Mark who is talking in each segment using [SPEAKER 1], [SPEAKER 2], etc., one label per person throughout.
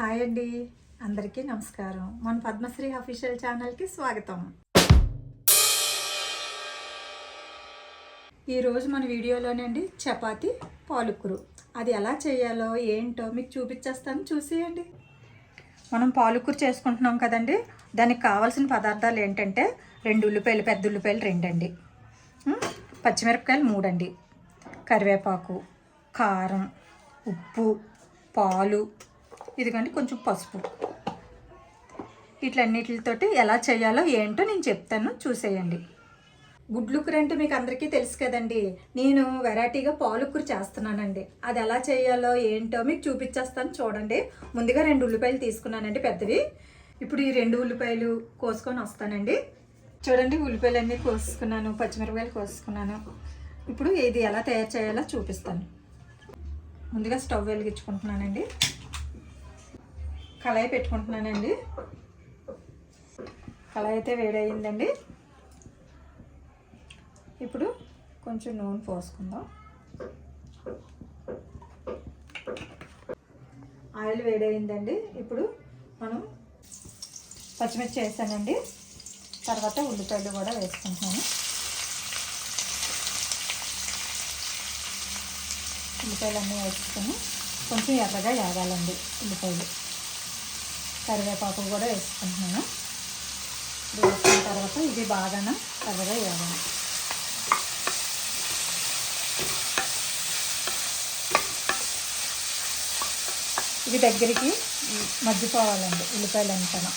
[SPEAKER 1] Hi అండి. అందరికీ నమస్కారం. మన పద్మశ్రీ అఫీషియల్ ఛానల్కి స్వాగతం. ఈరోజు మన వీడియోలోనండి చపాతి పాలుకురు. అది ఎలా చేయాలో ఏంటో మీకు చూపించేస్తాను. చూసేయండి. మనం పాలుకూర చేసుకుంటున్నాం కదండి. దానికి కావాల్సిన పదార్థాలు ఏంటంటే రెండు ఉల్లిపాయలు పెద్ద ఉల్లిపాయలు రెండండి. పచ్చిమిరపకాయలు మూడండి. కరివేపాకు కారం ఉప్పు పాలు ఇదిగోండి కొంచెం పసుపు. ఇట్లన్నిటితోటి ఎలా చేయాలో ఏంటో నేను చెప్తాను చూసేయండి. గుడ్లుకూర అంటే మీకు అందరికీ తెలుసు కదండి. నేను వెరైటీగా పాలకూర చేస్తున్నానండి. అది ఎలా చేయాలో ఏంటో మీకు చూపించేస్తాను చూడండి. ముందుగా రెండు ఉల్లిపాయలు తీసుకున్నానండి పెద్దవి. ఇప్పుడు ఈ రెండు ఉల్లిపాయలు కోసుకొని వస్తానండి. చూడండి ఉల్లిపాయలు అన్నీ కోసుకున్నాను పచ్చిమిరపకాయలు కోసుకున్నాను. ఇప్పుడు ఇది ఎలా తయారు చేయాలో చూపిస్తాను. ముందుగా స్టవ్ వెలిగించుకుంటున్నానండి. కళాయి పెట్టుకుంటున్నానండి. కళాయి అయితే వేడయిందండి. ఇప్పుడు కొంచెం నూనె పోసుకుందాం. ఆయిల్ వేడయిందండి. ఇప్పుడు మనం పచ్చిమిర్చి వేసానండి. తర్వాత ఉల్లిపాయలు కూడా వేసుకుంటున్నాను. ఉల్లిపాయలు అన్నీ వేసుకొని కొంచెం ఎర్రగా వేగాలండి ఉల్లిపాయలు. కరివేపాకు కూడా వేసుకుంటున్నాను. ఇది వేసుకున్న తర్వాత ఇది బాగా కర్రగా వేయాలి. ఇది దగ్గరికి మగ్గిపోవాలండి ఉల్లిపాయలు అంతనా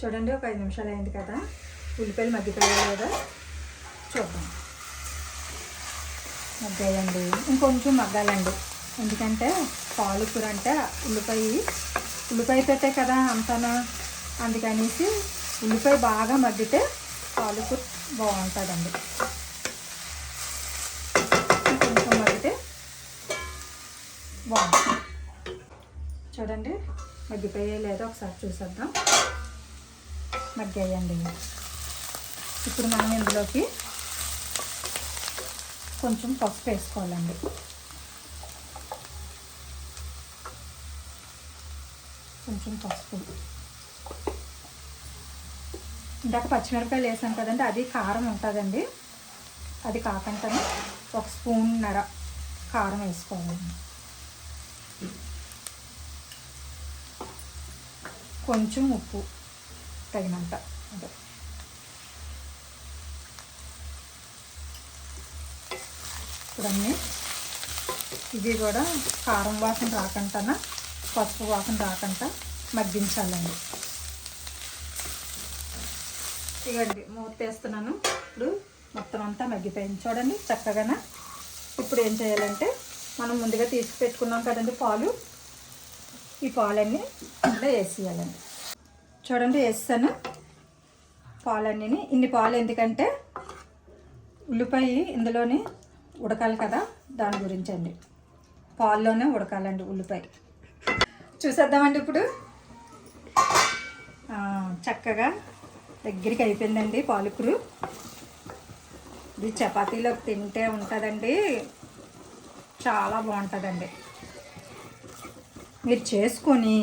[SPEAKER 1] చూడండి ఒక ఐదు నిమిషాలు అయింది కదా. ఉల్లిపాయలు మగ్గిపోయాయి కదా. చూద్దాం. మగ్గాయండి. ఇంకొంచెం మగ్గాలండి. ఎందుకంటే పాలకూర అంటే ఉల్లిపాయ. ఉల్లిపాయ పెట్టే కదా అంతనా. అందుకనేసి ఉల్లిపాయ బాగా మగ్గితే పాలకూర బాగుంటుందండి. కొంచెం మగ్గితే బాగుంటుంది. చూడండి మగ్గిపోయే లేదో ఒకసారి చూసేద్దాం. మగ్గాయండి. ఇప్పుడు మనం ఇందులోకి కొంచెం పసుపు వేసుకోవాలండి. కొంచెం పసుపు. ఇందాక పచ్చిమిరపకాయలు వేసాం కదండి అది కారం ఉంటుందండి. అది కాకుండా ఒక స్పూన్నర కారం వేసుకోవాలండి కొంచెం ఉప్పు తగినంత. అదే. ఇప్పుడన్నీ ఇది కూడా కారం వాసన రాకుండా పసుపు వాసన రాకుండా మగ్గించాలండి. ఇవ్వండి మూత వేస్తున్నాను. ఇప్పుడు మొత్తం అంతా మగ్గిపోయింది. చూడండి చక్కగాన? ఇప్పుడు ఏం చేయాలంటే మనం ముందుగా తీసి పెట్టుకున్నాం కదండి పాలు. ఈ పాలన్నీ అందులో వేసేయాలండి. చూడండి వేస్తాను. పాలన్నీ ఇన్ని పాలు ఎందుకంటే ఉల్లిపాయ ఇందులోనే ఉడకాలి కదా దాని గురించి అండి పాల్లోనే ఉడకాలండి ఉల్లిపాయ. చూసేద్దామండి ఇప్పుడు. చక్కగా దగ్గరికి అయిపోయిందండి పాలకూరు. ఇది చపాతీలో తింటే ఉంటుందండి. చాలా బాగుంటుందండి. మీరు చేసుకొని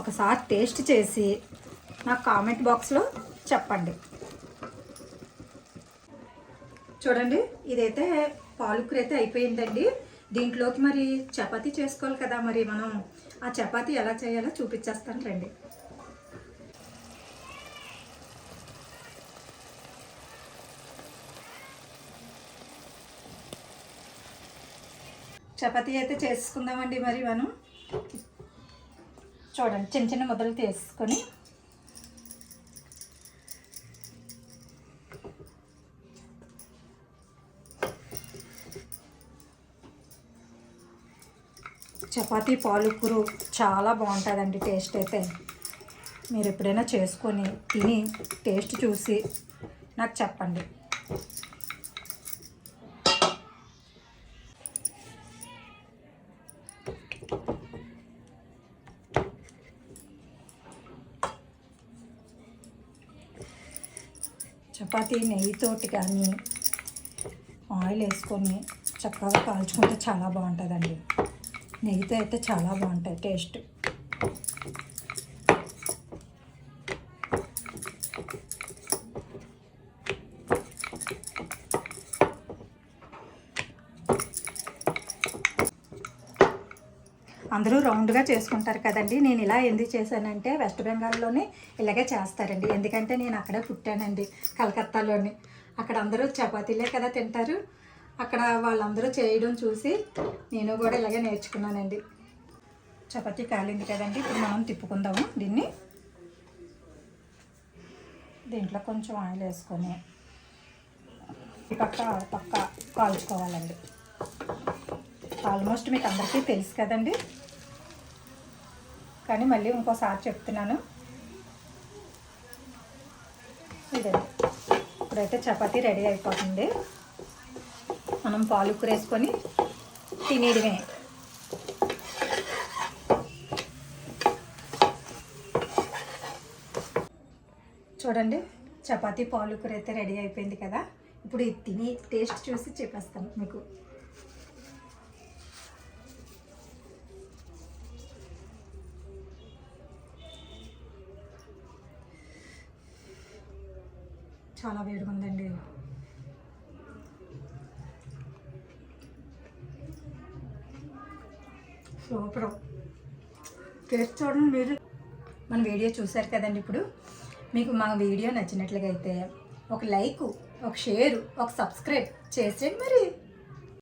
[SPEAKER 1] ఒకసారి టేస్ట్ చేసి నాకు కామెంట్ బాక్స్లో చెప్పండి. చూడండి ఇదైతే పాలకూర అయితే అయిపోయిందండి. దీంట్లోకి మరి చపాతీ చేసుకోవాలి కదా మరి మనం. ఆ చపాతీ ఎలా చేయాలో చూపించేస్తాను రండి. చపాతీ అయితే చేసుకుందామండి మరి మనం. చూడండి చిన్న చిన్న ముద్దలు తీసుకొని చపాతీ పాలుకూరు చాలా బాగుంటుందండి టేస్ట్ అయితే. మీరు ఎప్పుడైనా చేసుకొని తిని టేస్ట్ చూసి నాకు చెప్పండి. చపాతీ నెయ్యితోటి కానీ ఆయిల్ వేసుకొని చక్కగా కాల్చుకుంటే చాలా బాగుంటుందండి. నెయ్యితో అయితే చాలా బాగుంటాయి టేస్ట్. అందరూ రౌండ్గా చేసుకుంటారు కదండి. నేను ఇలా ఎందుకు చేశానంటే వెస్ట్ బెంగాల్లోనే ఇలాగే చేస్తారండి. ఎందుకంటే నేను అక్కడే పుట్టానండి కలకత్తాలోని. అక్కడ అందరూ చపాతీలే కదా తింటారు. అక్కడ వాళ్ళందరూ చేయడం చూసి నేను కూడా ఇలాగే నేర్చుకున్నానండి. చపాతీ కాలింది కదండి ఇప్పుడు మనం తిప్పుకుందాము దీన్ని. దీంట్లో కొంచెం ఆయిల్ వేసుకొని ఈ పక్క పక్క కాల్చుకోవాలండి. ఆల్మోస్ట్ మీకు అందరికీ తెలుసు కదండి. కానీ మళ్ళీ ఇంకోసారి చెప్తున్నాను. ఇదండి. ఇప్పుడైతే చపాతీ రెడీ అయిపోతుంది. మనం పాలు వేసుకొని తినేయడమే. చూడండి చపాతీ పాలు కూర అయితే రెడీ అయిపోయింది కదా. ఇప్పుడు ఇది తిని టేస్ట్ చూసి చెప్పేస్తాను మీకు. చాలా వేడిగా ఉందండి. సూపర్. టేస్ట్ చూడండి మీరు. మన వీడియో చూశారు కదండి ఇప్పుడు. మీకు మా వీడియో నచ్చినట్లుగా అయితే ఒక లైక్ ఒక షేరు ఒక సబ్స్క్రైబ్ చేసేయండి మరి.